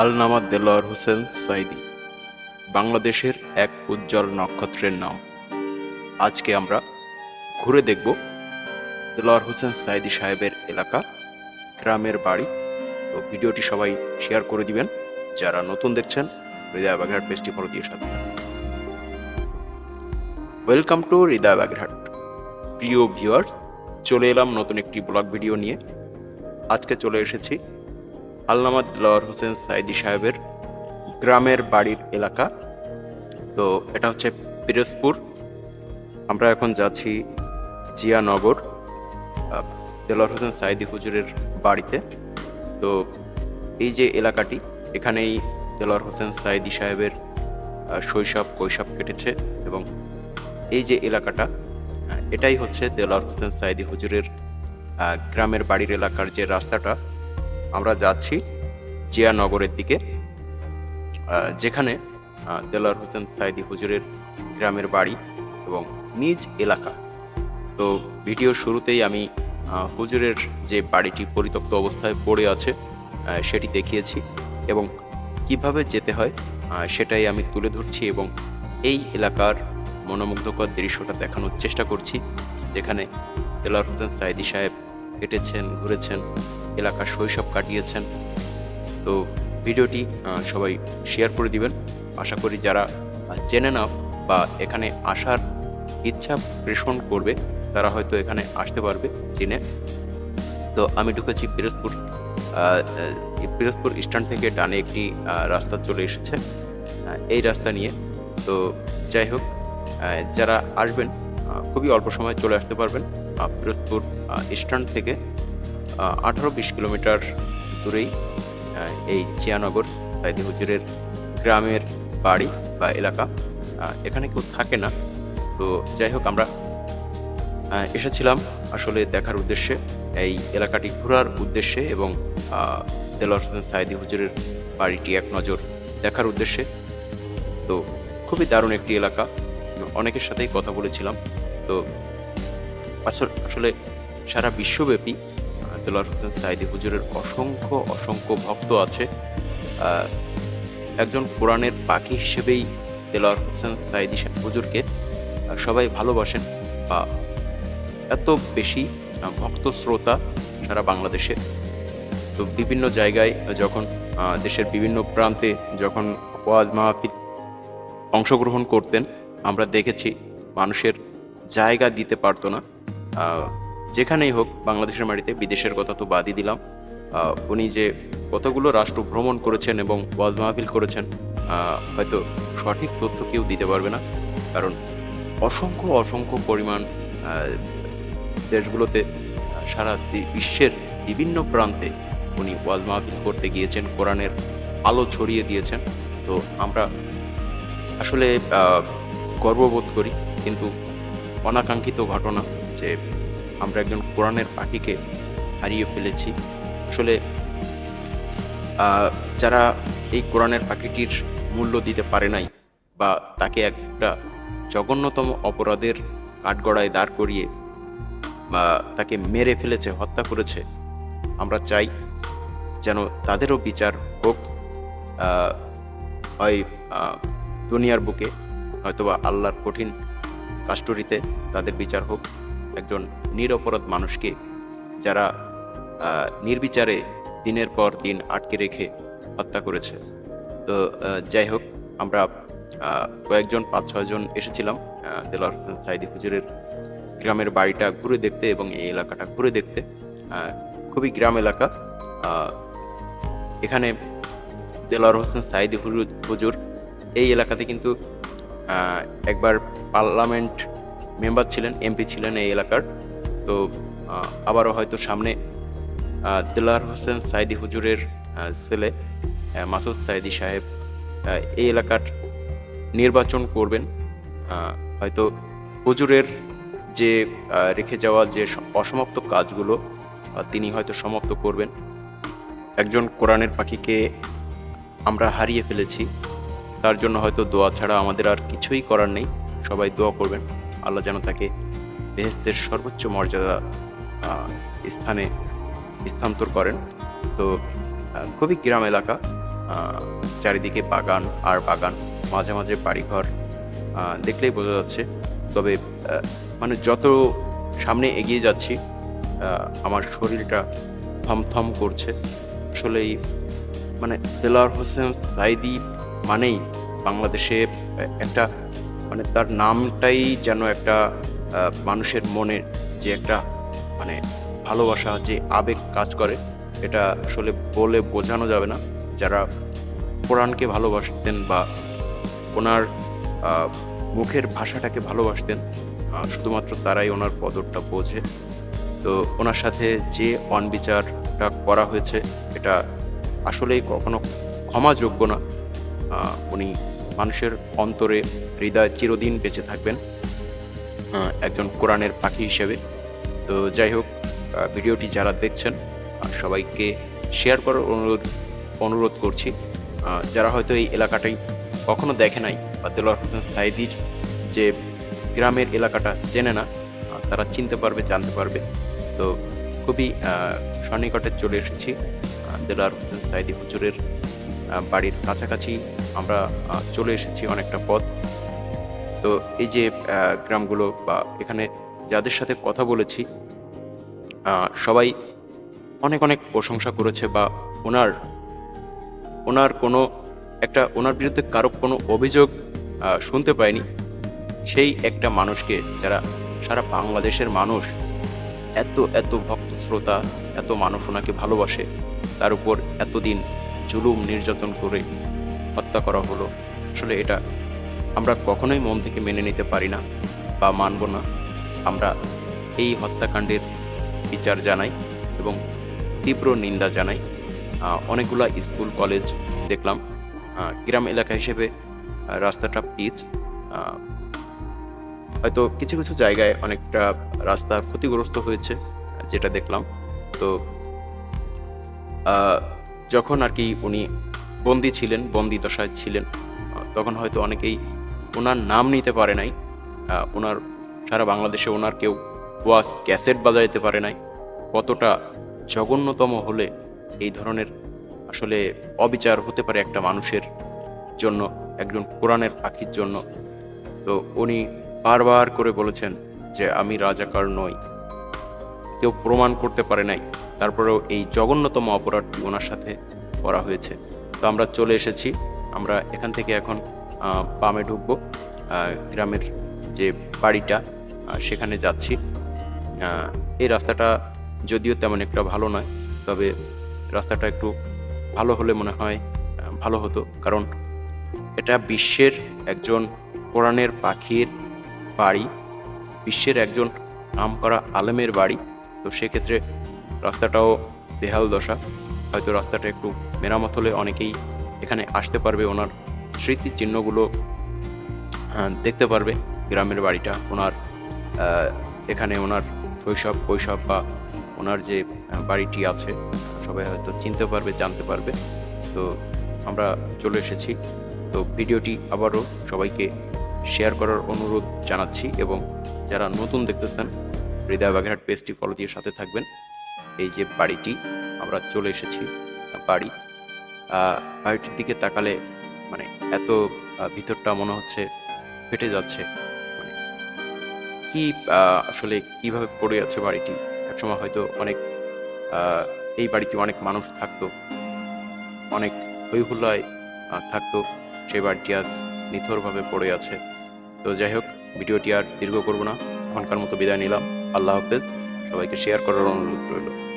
আলনামা দেলোয়ার হোসেন সাইদি, বাংলাদেশের এক উজ্জ্বল নক্ষত্রের নাম। আজকে আমরা ঘুরে দেখব দেলোয়ার হোসেন সাইদি সাহেবের এলাকা, গ্রামের বাড়ি। তো ভিডিওটি সবাই শেয়ার করে দিবেন। যারা নতুন দেখছেন, হৃদয় বাগেরহাট পেজটি ফলো দিয়ে সাথে ওয়েলকাম টু হৃদয় বাগেরহাট প্রিয় ভিউয়ার্স চলে এলাম নতুন একটি ব্লগ ভিডিও নিয়ে। আজকে চলে এসেছি আল্লামা দিলওয়ার হোসেন সাইদি সাহেবের গ্রামের বাড়ির এলাকা। তো এটা হচ্ছে পিরোজপুর। আমরা এখন যাচ্ছি জিয়ানগর দেলোয়ার হোসেন সাইদি হুজুরের বাড়িতে। তো এই যে এলাকাটি, এখানেই দেলোয়ার হোসেন সাইদি সাহেবের শৈশব, কৈশব কেটেছে এবং এই যে এলাকাটা এটাই হচ্ছে দেলোয়ার হোসেন সাইদি হুজুরের গ্রামের বাড়ির এলাকার যে রাস্তাটা। আমরা যাচ্ছি জিয়ানগরের দিকে যেখানে আহ, দেলোয়ার হোসেন সাইদি হুজুরের গ্রামের বাড়ি এবং নিজ এলাকা। তো ভিডিও শুরুতেই আমি হুজুরের যে বাড়িটি পরিত্যক্ত অবস্থায় পড়ে আছে সেটি দেখিয়েছি এবং কীভাবে যেতে হয় সেটাই আমি তুলে ধরছি এবং এই এলাকার মনোমুগ্ধকর দৃশ্যটা দেখানোর চেষ্টা করছি যেখানে দেলোয়ার হোসেন সাইদি সাহেব হেঁটেছেন, ঘুরেছেন, এলাকার শৈশব কাটিয়েছেন। তো ভিডিওটি সবাই শেয়ার করে দিবেন। আশা করি যারা চেনে না বা এখানে আসার ইচ্ছা পোষণ করবে, তারা হয়তো এখানে আসতে পারবে চিনে তো আমি ঢুকেছি পিরোজপুর পিরোজপুর স্ট্যান্ড থেকে ডানে একটি রাস্তা চলে এসেছে এই রাস্তা নিয়ে। তো যাই হোক যারা আসবেন খুবই অল্প সময় চলে আসতে পারবেন। পিরোজপুর স্ট্যান্ড থেকে আঠারো বিশ কিলোমিটার দূরেই এই চিয়ানগর সাইদি হুজুরের গ্রামের বাড়ি বা এলাকা এখানে কেউ থাকে না। তো যাই হোক, আমরা এসেছিলাম আসলে দেখার উদ্দেশ্যে, এই এলাকাটি ঘোরার উদ্দেশ্যে এবং দেলোয়ার হোসেন সাইদি হুজুরের বাড়িটি এক নজর দেখার উদ্দেশ্যে। তো খুবই দারুণ একটি এলাকা। অনেকের সাথেই কথা বলেছিলাম। তো আসল- সারা বিশ্বব্যাপী দেলোয়ার হোসেন সাইদি হুজুরের অসংখ্য অসংখ্য ভক্ত আছে। একজন কোরআনের পাখি হিসেবেই দেলোয়ার হোসেন সাইদি হুজুরকে সবাই ভালোবাসেন বা এত বেশি ভক্ত শ্রোতা সারা বাংলাদেশে। তো বিভিন্ন জায়গায় যখন দেশের বিভিন্ন প্রান্তে যখন ওয়াজ মাহফিল অংশগ্রহণ করতেন, আমরা দেখেছি মানুষের জায়গা দিতে পারতো না। যেখানেই হোক, বাংলাদেশের মাটিতে বিদেশের কথা তো বাদই দিলাম। উনি যে কতগুলো রাষ্ট্র ভ্রমণ করেছেন এবং ওয়াজ মাহফিল করেছেন হয়তো সঠিক তথ্য কেউ দিতে পারবে না। কারণ অসংখ্য অসংখ্য পরিমাণ দেশগুলোতে সারা বিশ্বের বিভিন্ন প্রান্তে উনি ওয়াজ মাহফিল করতে গিয়েছেন, কোরআনের আলো ছড়িয়ে দিয়েছেন। তো আমরা আসলে গর্ববোধ করি, কিন্তু অনাকাঙ্ক্ষিত ঘটনা যে আমরা একজন কোরআনের পাখিকে হারিয়ে ফেলেছি। আসলে যারা এই কোরআনের পাখিটির মূল্য দিতে পারে নাই বা তাকে একটা জঘন্যতম অপরাধের কাঠগড়ায় দাঁড় করিয়ে বা তাকে মেরে ফেলেছে, হত্যা করেছে, আমরা চাই যেন তাদেরও বিচার হোক হয় দুনিয়ার বুকে, হয়তোবা আল্লাহর কঠিন কাস্টরিতে তাদের বিচার হোক। একজন নিরপরাধ মানুষকে যারা নির্বিচারে দিনের পর দিন আটকে রেখে হত্যা করেছে। তো যাই হোক আমরা কয়েকজন পাঁচ ছয়জন এসেছিলাম আহ, দেলোয়ার হোসেন সাইদি হুজুরের গ্রামের বাড়িটা ঘুরে দেখতে এবং এই এলাকাটা ঘুরে দেখতে। খুবই গ্রাম এলাকা। এখানে দেলোয়ার হোসেন সাইদি হুজুর- এই এলাকাতে কিন্তু একবার পার্লামেন্ট মেম্বার ছিলেন এমপি ছিলেন এই এলাকার। তো আবারও হয়তো সামনে দিলার হোসেন সাইদি হুজুরের ছেলে মাসুদ সাইদি সাহেব এই এলাকার নির্বাচন করবেন। হয়তো হুজুরের যে রেখে যাওয়া যে অসমাপ্ত কাজগুলো তিনি হয়তো সমাপ্ত করবেন। একজন কোরআনের পাখিকে আমরা হারিয়ে ফেলেছি। তার জন্য হয়তো দোয়া ছাড়া আমাদের আর কিছুই করার নেই। সবাই দোয়া করবেন। আল্লাহ যেন তাকে বেহেস্তের সর্বোচ্চ মর্যাদা স্থানে স্থানান্তর করেন। তো খুবই গ্রাম এলাকা চারিদিকে বাগান আর বাগান, মাঝে মাঝে বাড়িঘর দেখলেই বোঝা যাচ্ছে। তবে মানে যত সামনে এগিয়ে যাচ্ছি আমার শরীরটা থমথম করছে। আসলেই মানে দেলার হোসেন সাইদি মানেই বাংলাদেশে একটা মানে তার নামটাই যেন একটা মানুষের মনে যে একটা মানে ভালোবাসা, যে আবেগ কাজ করে, এটা আসলে বলে বোঝানো যাবে না। যারা কোরআনকে ভালোবাসতেন বা ওনার মুখের ভাষাটাকে ভালোবাসতেন শুধুমাত্র তারাই ওনার কদরটা বোঝে। তো ওনার সাথে যে অনবিচারটা করা হয়েছে, এটা আসলেই কখনো ক্ষমাযোগ্য না। উনি মানুষের অন্তরে হৃদয় চিরদিন বেঁচে থাকবেন একজন কোরআনের পাখি হিসেবে। তো যাই হোক ভিডিওটি যারা দেখছেন সবাইকে শেয়ার করার অনুরোধ অনুরোধ করছি। যারা হয়তো এই এলাকাটাই কখনো দেখে নাই বা দেলোয়ার হোসেন সাইদির যে গ্রামের এলাকাটা চেনে না তারা চিনতে পারবে, জানতে পারবে। তো খুবই সন্নিকটে চলে এসেছি দেলোয়ার হোসেন সাইদি হুজুরের বাড়ির কাছাকাছি আমরা চলে এসেছি অনেকটা পথ। তো এই যে গ্রামগুলো বা এখানে যাদের সাথে কথা বলেছি সবাই অনেক অনেক প্রশংসা করেছে বা ওনার ওনার কোনো একটা, ওনার বিরুদ্ধে কারও কোনো অভিযোগ শুনতে পায়নি সেই একটা মানুষকে যারা সারা বাংলাদেশের মানুষ এত এত ভক্ত শ্রোতা এত মানুষ ওনাকে ভালোবাসে, তার উপর এতদিন জুলুম, নির্যাতন করে হত্যা করা হলো। আসলে এটা আমরা কখনোই মন থেকে মেনে নিতে পারি না বা মানব না। আমরা এই হত্যাকাণ্ডের বিচার জানাই এবং তীব্র নিন্দা জানাই। অনেকগুলা স্কুল, কলেজ দেখলাম। গ্রাম এলাকা হিসেবে রাস্তাটা পিচ। হয়তো কিছু কিছু জায়গায় অনেকটা রাস্তা ক্ষতিগ্রস্ত হয়েছে, যেটা দেখলাম। তো যখন আর কি উনি বন্দি ছিলেন বন্দি দশায় ছিলেন, তখন হয়তো অনেকেই ওনার নাম নিতে পারে নাই ওনার সারা বাংলাদেশে ওনার কেউ ওয়াজ ক্যাসেট বাজাইতে পারে নাই। কতটা জঘন্যতম হলে এই ধরনের আসলে অবিচার হতে পারে একটা মানুষের জন্য, একজন কোরআনের পাখির জন্য। তো উনি বারবার করে বলেছেন যে, আমি রাজাকার নই। কেউ প্রমাণ করতে পারে নাই। তারপরেও এই জঘন্যতম অপরাধটি ওনার সাথে করা হয়েছে। তো আমরা চলে এসেছি। আমরা এখান থেকে এখন পামে ঢুকবো। গ্রামের যে বাড়িটা সেখানে যাচ্ছি। এই রাস্তাটা যদিও তেমন একটা ভালো নয়, তবে রাস্তাটা একটু ভালো হলে মনে হয় ভালো হতো। কারণ এটা বিশ্বের একজন কোরআনের পাখির বাড়ি, বিশ্বের একজন নাম করা আলেমের বাড়ি। তো সেক্ষেত্রে রাস্তাটাও বেহাল দশা। হয়তো রাস্তাটা একটু মেরামত হলে অনেকেই এখানে আসতে পারবে ওনার স্মৃতিচিহ্নগুলো আহ, দেখতে পারবে। গ্রামের বাড়িটা ওনার এখানে ওনার শৈশব কৈশব বা ওনার যে বাড়িটি আছে সবাই হয়তো চিনতে পারবে জানতে পারবে। তো আমরা চলে এসেছি। তো ভিডিওটি আবারও সবাইকে শেয়ার করার অনুরোধ জানাচ্ছি এবং যারা নতুন দেখতেছেন হৃদয় বাগেরহাট পেজটি ফলো দিয়ে সাথে থাকবেন। এই যে বাড়িটি, আমরা চলে এসেছি বাড়ি। বাড়িটির দিকে তাকালে মানে এত ভিতরটা মনে হচ্ছে ফেটে যাচ্ছে। মানে কি আসলে কীভাবে পড়ে আছে বাড়িটি? একসময় হয়তো অনেক এই বাড়িতে অনেক মানুষ থাকতো, অনেক হৈহুল্লায় থাকতো। সেই বাড়িটি আজ নিথরভাবে পড়ে আছে। তো যাই হোক, ভিডিওটি আর দীর্ঘ করব না। এখনকার মতো বিদায় নিলাম। আল্লাহ হাফেজ। সবাইকে শেয়ার করার অনুরোধ রইল।